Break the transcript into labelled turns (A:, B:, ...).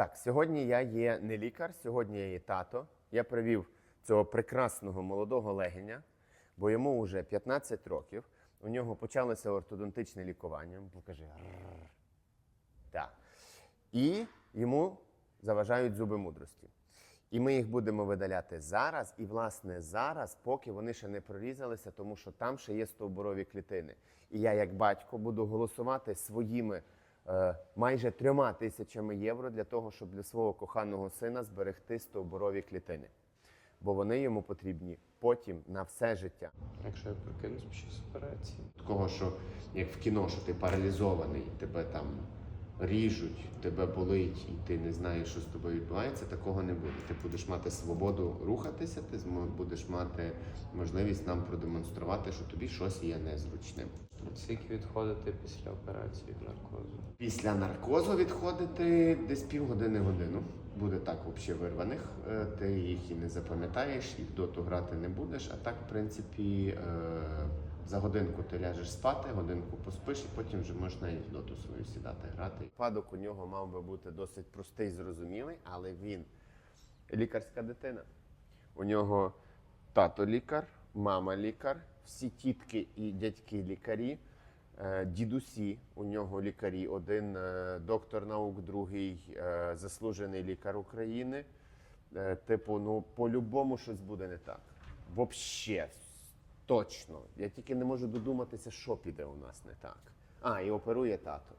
A: Так, сьогодні я є не лікар, сьогодні я є тато. Я привів цього прекрасного молодого легеня, бо йому вже 15 років. У нього почалося ортодонтичне лікування. Покажи. Так. І йому заважають зуби мудрості. І ми їх будемо видаляти зараз, і власне зараз, поки вони ще не прорізалися, тому що там ще є стовбурові клітини. І я, як батько, буду голосувати своїми майже трьома тисячами євро для того, щоб для свого коханого сина зберегти стовбурові клітини. Бо вони йому потрібні потім на все життя.
B: Якщо я прокинусь під час операції.
A: Такого, що як в кіно, що ти паралізований, тебе там ріжуть, тебе болить, і ти не знаєш, що з тобою відбувається, такого не буде. Ти будеш мати свободу рухатися, ти будеш мати можливість нам продемонструвати, що тобі щось є незручним.
B: Скільки відходити після операції від наркозу?
A: Після наркозу відходити десь півгодини годину. Буде так взагалі вирваних. Е, Ти їх і не запам'ятаєш, і в доту грати не будеш. А так, в принципі, е, за годинку ти ляжеш спати, годинку поспиш, і потім вже можеш навіть в доту свою сідати грати. Падок у нього мав би бути досить простий, зрозумілий, але він лікарська дитина. У нього тато лікар, мама лікар, всі тітки і дядьки лікарі. Е, Дідусі у нього лікарі, один е, доктор наук, другий е, заслужений лікар України. Типу, ну по-любому щось буде не так. Вообще, точно. Я тільки не можу додуматися, що піде у нас не так. А, і оперує тато.